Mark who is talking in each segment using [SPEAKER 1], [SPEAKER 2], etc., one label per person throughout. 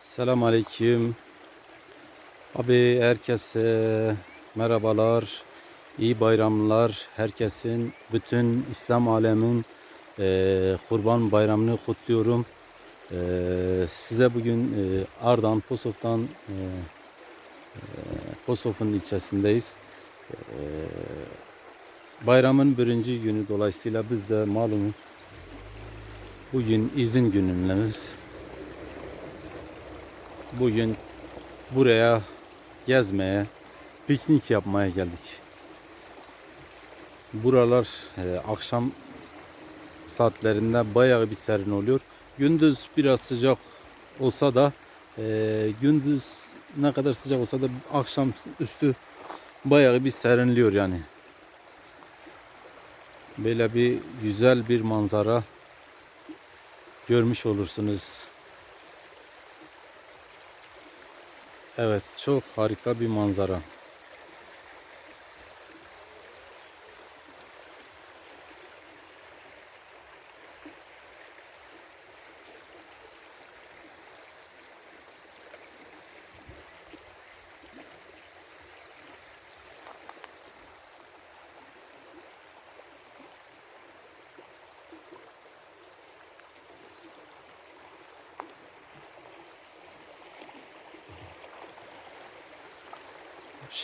[SPEAKER 1] Selam aleyküm. Abi herkese merhabalar. iyi bayramlar. Herkesin, bütün İslam alemin eee, kurban bayramını kutluyorum. Eee, size bugün eee, Ardahan Posof'tan eee, eee, Posof'un ilçesindeyiz. Eee, bayramın birinci günü dolayısıyla biz de malum bugün izin günümüz. Bugün buraya gezmeye, piknik yapmaya geldik. Buralar e, akşam saatlerinde bayağı bir serin oluyor. Gündüz biraz sıcak olsa da e, gündüz ne kadar sıcak olsa da akşam üstü bayağı bir serinliyor yani. Böyle bir güzel bir manzara görmüş olursunuz. Evet, çok harika bir manzara.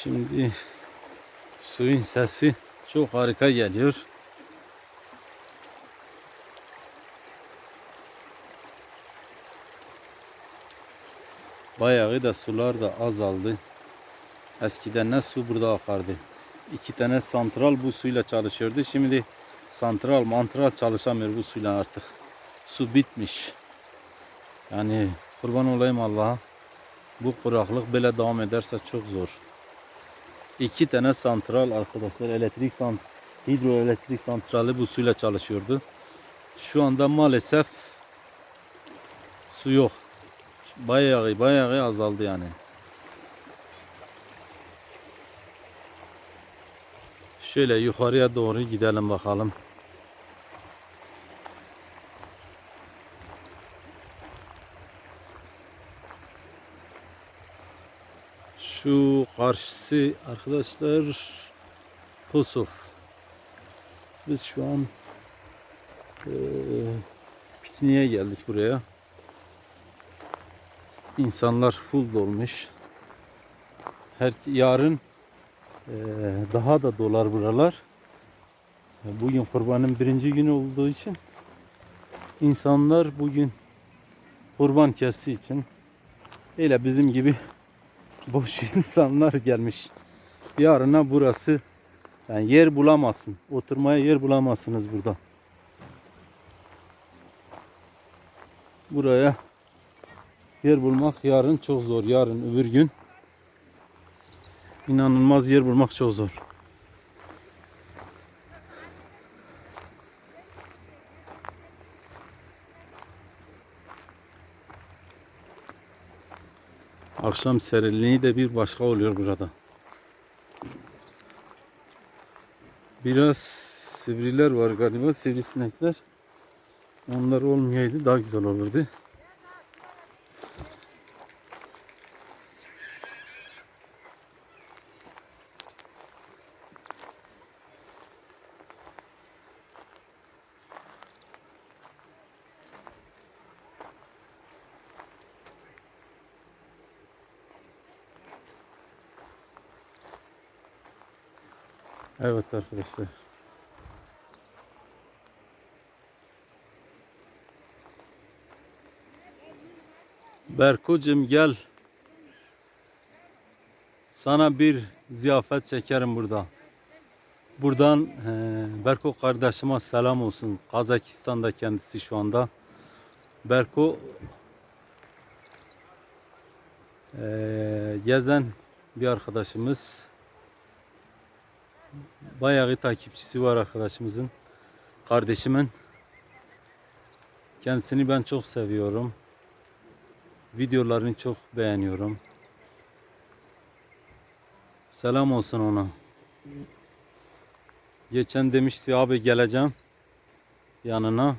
[SPEAKER 1] Şimdi suyun sesi çok harika geliyor. Bayağı da sular da azaldı. Eskiden ne su burada akardı. İki tane santral bu suyla çalışıyordu. Şimdi santral mantral çalışamıyor bu suyla artık. Su bitmiş. Yani kurban olayım Allah'a. Bu kuraklık böyle devam ederse çok zor. İki tane santral arkadaşlar elektrik sant hidroelektrik santrali bu suyla çalışıyordu. Şu anda maalesef su yok. Bayağı bayağı azaldı yani. Şöyle yukarıya doğru gidelim bakalım. Şu karşısı arkadaşlar Posof. Biz şu an eee pikniğe geldik buraya. İnsanlar full dolmuş. Her yarın eee, daha da dolar buralar. Bugün kurbanın birinci günü olduğu için insanlar bugün kurban kestiği için öyle bizim gibi boş insanlar gelmiş. Yarına burası yani yer bulamazsın. Oturmaya yer bulamazsınız burada. Buraya yer bulmak yarın çok zor. Yarın öbür gün inanılmaz yer bulmak çok zor. Akşam serinliği de bir başka oluyor burada. Biraz sivriler var galiba sivrisinekler. Onlar olmayaydı daha güzel olurdu. Evet arkadaşlar. Berkucum gel. Sana bir ziyafet çekerim burada. Buradan eee, Berko kardeşime selam olsun. Kazakistan'da kendisi şu anda. Berko eee, gezen bir arkadaşımız. Bayağı takipçisi var arkadaşımızın. Kardeşimin. Kendisini ben çok seviyorum. Videolarını çok beğeniyorum. Selam olsun ona. Geçen demişti abi geleceğim yanına.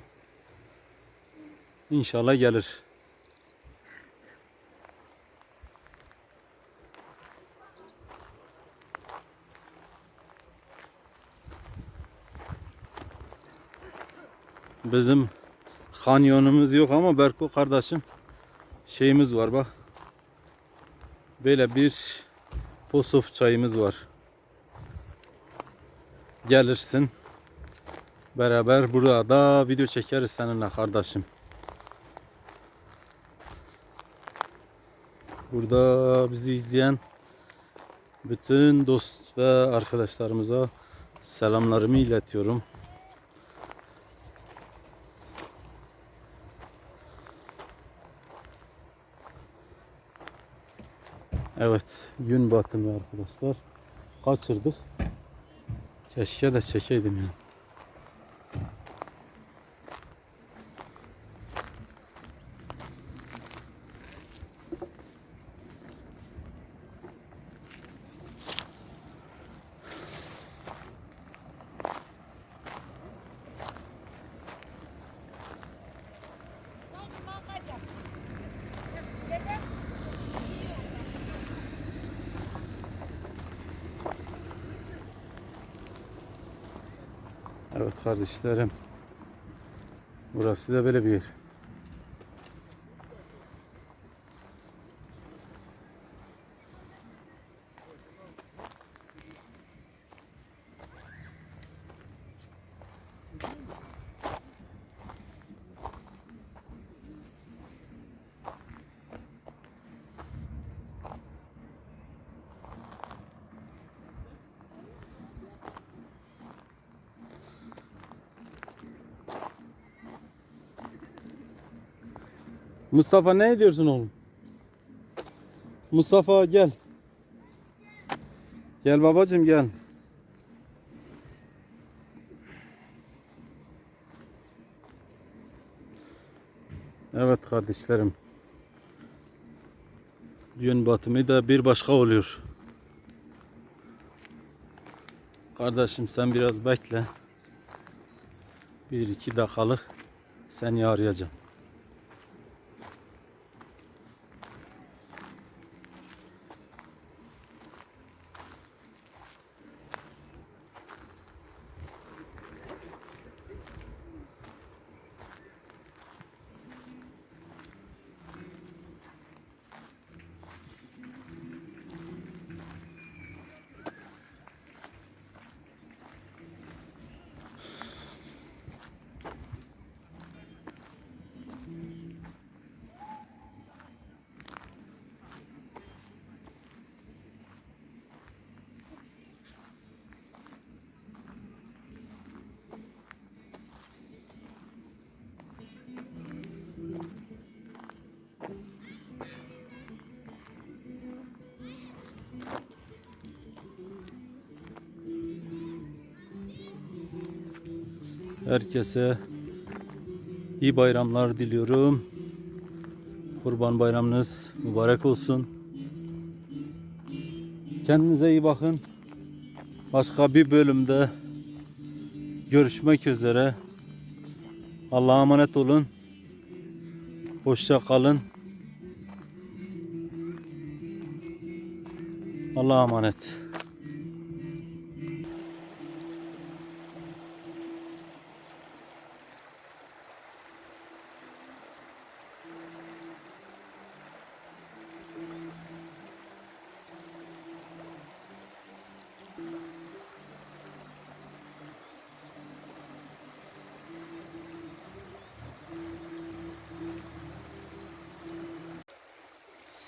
[SPEAKER 1] İnşallah gelir. Bizim kanyonumuz yok ama Berko kardeşim şeyimiz var bak. Böyle bir posof çayımız var. Gelirsin. Beraber burada video çekeriz seninle kardeşim. Burada bizi izleyen bütün dost ve arkadaşlarımıza selamlarımı iletiyorum. Evet, gün batımı arkadaşlar. Kaçırdık. Keşke de çekeydim ya. Evet kardeşlerim. Burası da böyle bir yer. Mustafa ne ediyorsun oğlum? Mustafa gel. Gel babacığım gel. Evet kardeşlerim. Gün batımı da bir başka oluyor. Kardeşim sen biraz bekle. Bir iki dakikalık seni arayacağım. Herkese iyi bayramlar diliyorum. Kurban bayramınız mübarek olsun. Kendinize iyi bakın. Başka bir bölümde görüşmek üzere. Allah'a emanet olun. Hoşça kalın. Allah'a emanet.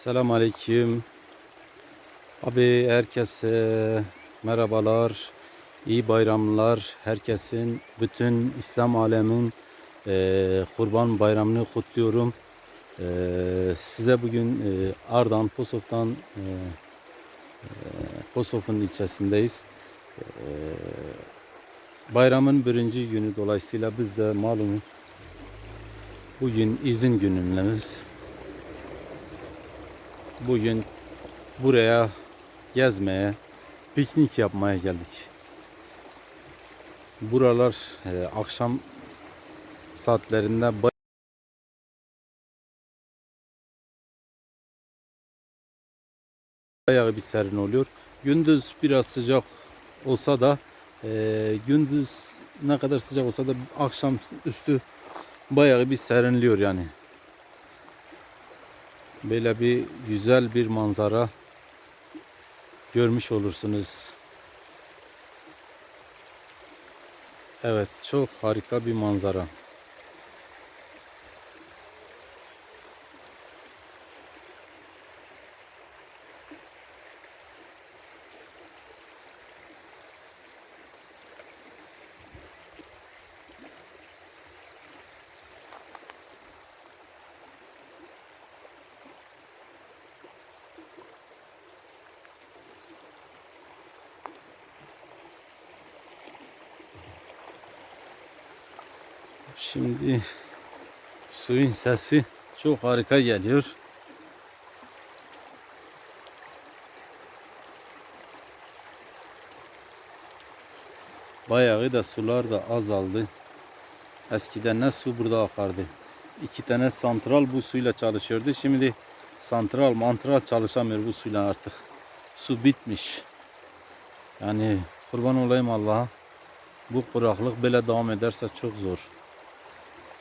[SPEAKER 1] Selam aleyküm. Abi herkese merhabalar. iyi bayramlar. Herkesin, bütün İslam alemin eee, kurban bayramını kutluyorum. Eee, size bugün eee, Ardahan Posof'tan eee, eee, Posof'un ilçesindeyiz. Eee, bayramın birinci günü dolayısıyla biz de malum bugün izin günümüz. Bugün buraya gezmeye, piknik yapmaya geldik. Buralar e, akşam saatlerinde bay- bayağı bir serin oluyor. Gündüz biraz sıcak olsa da e, gündüz ne kadar sıcak olsa da akşam üstü bayağı bir serinliyor yani. Böyle bir güzel bir manzara görmüş olursunuz. Evet, çok harika bir manzara. Şimdi suyun sesi çok harika geliyor. Bayağı da sular da azaldı. Eskiden ne su burada akardı. İki tane santral bu suyla çalışıyordu. Şimdi santral mantral çalışamıyor bu suyla artık. Su bitmiş. Yani kurban olayım Allah'a. Bu kuraklık böyle devam ederse çok zor.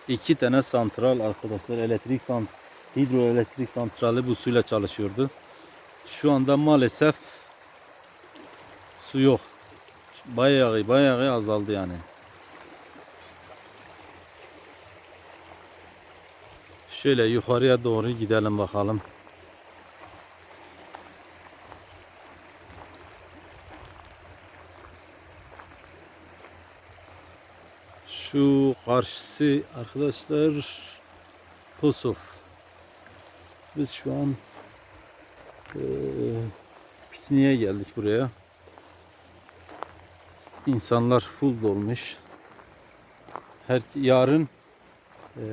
[SPEAKER 1] İki tane santral arkadaşlar elektrik sant hidroelektrik santrali bu suyla çalışıyordu. Şu anda maalesef su yok. Bayağı bayağı azaldı yani. Şöyle yukarıya doğru gidelim bakalım. Şu karşısı arkadaşlar Pusuf. Biz şu an eee pikniğe geldik buraya. İnsanlar full dolmuş. Her yarın eee,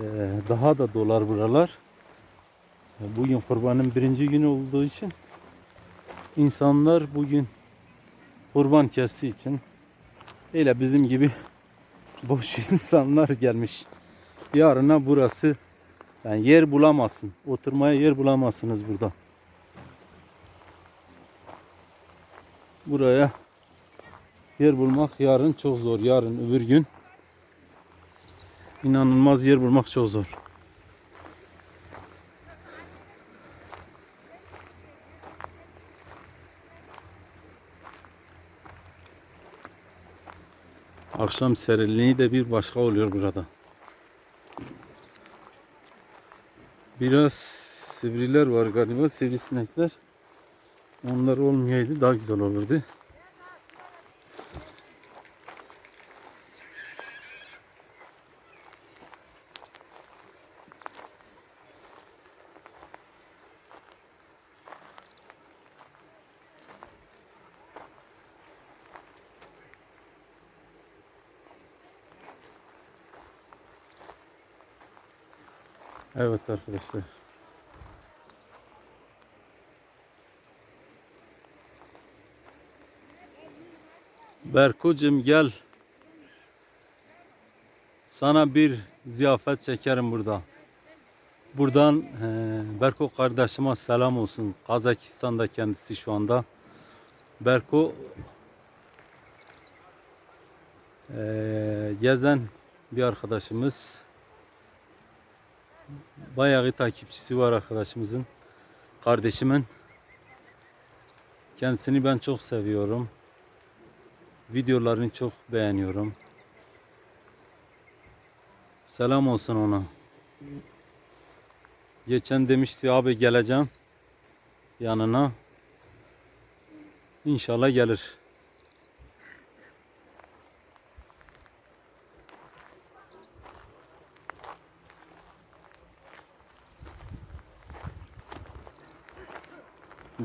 [SPEAKER 1] daha da dolar buralar. Bugün kurbanın birinci günü olduğu için insanlar bugün kurban kestiği için öyle bizim gibi boş insanlar gelmiş. Yarına burası yani yer bulamazsın. Oturmaya yer bulamazsınız burada. Buraya yer bulmak yarın çok zor. Yarın öbür gün inanılmaz yer bulmak çok zor. Akşam serinliği de bir başka oluyor burada. Biraz sivriler var galiba, sivrisinekler. Onlar olmayaydı daha güzel olurdu. Evet arkadaşlar. Berkucum gel. Sana bir ziyafet çekerim burada. Buradan eee Berko kardeşime selam olsun. Kazakistan'da kendisi şu anda. Berko eee, gezen bir arkadaşımız. Bayağı takipçisi var arkadaşımızın. Kardeşimin. Kendisini ben çok seviyorum. Videolarını çok beğeniyorum. Selam olsun ona. Geçen demişti abi geleceğim yanına. İnşallah gelir.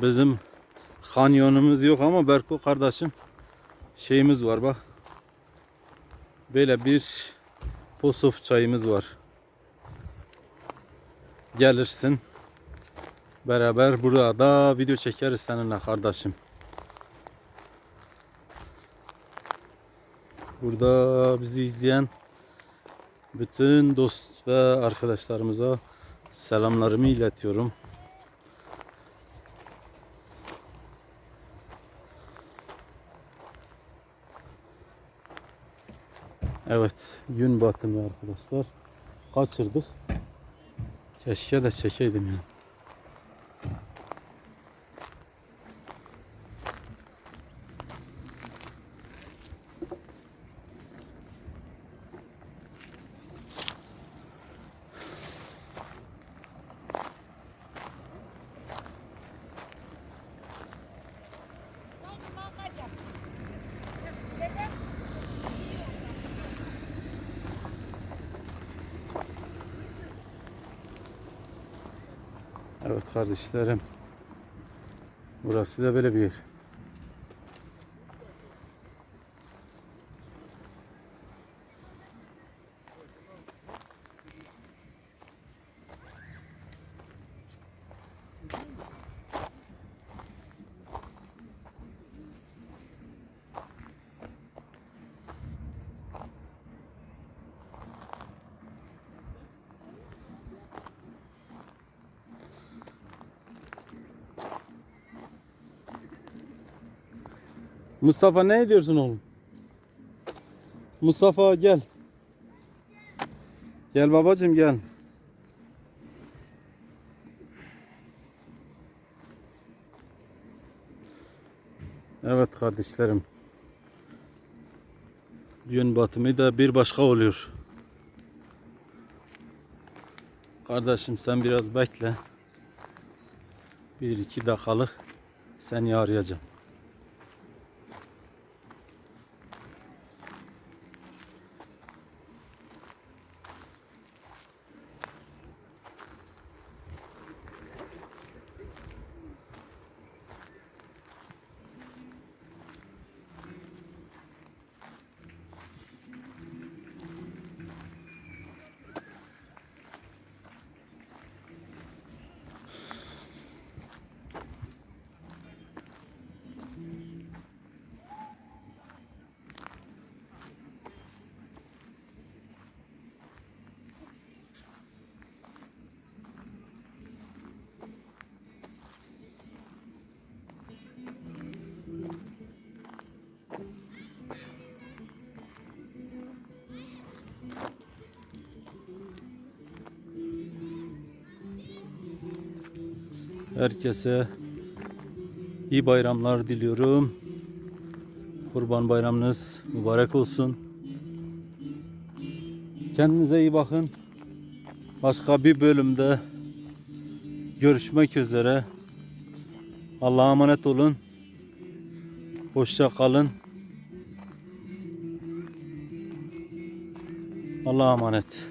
[SPEAKER 1] Bizim kanyonumuz yok ama Berko kardeşim şeyimiz var bak. Böyle bir posof çayımız var. Gelirsin. Beraber burada video çekeriz seninle kardeşim. Burada bizi izleyen bütün dost ve arkadaşlarımıza selamlarımı iletiyorum. Evet, gün batımı arkadaşlar. Kaçırdık. Keşke de çekeydim ya. Evet kardeşlerim. Burası da böyle bir yer. Mustafa ne ediyorsun oğlum? Mustafa gel. Gel babacığım gel. Evet kardeşlerim. Gün batımı da bir başka oluyor. Kardeşim sen biraz bekle. Bir iki dakikalık seni arayacağım. Herkese iyi bayramlar diliyorum. Kurban bayramınız mübarek olsun. Kendinize iyi bakın. Başka bir bölümde görüşmek üzere. Allah'a emanet olun. Hoşça kalın. Allah'a emanet.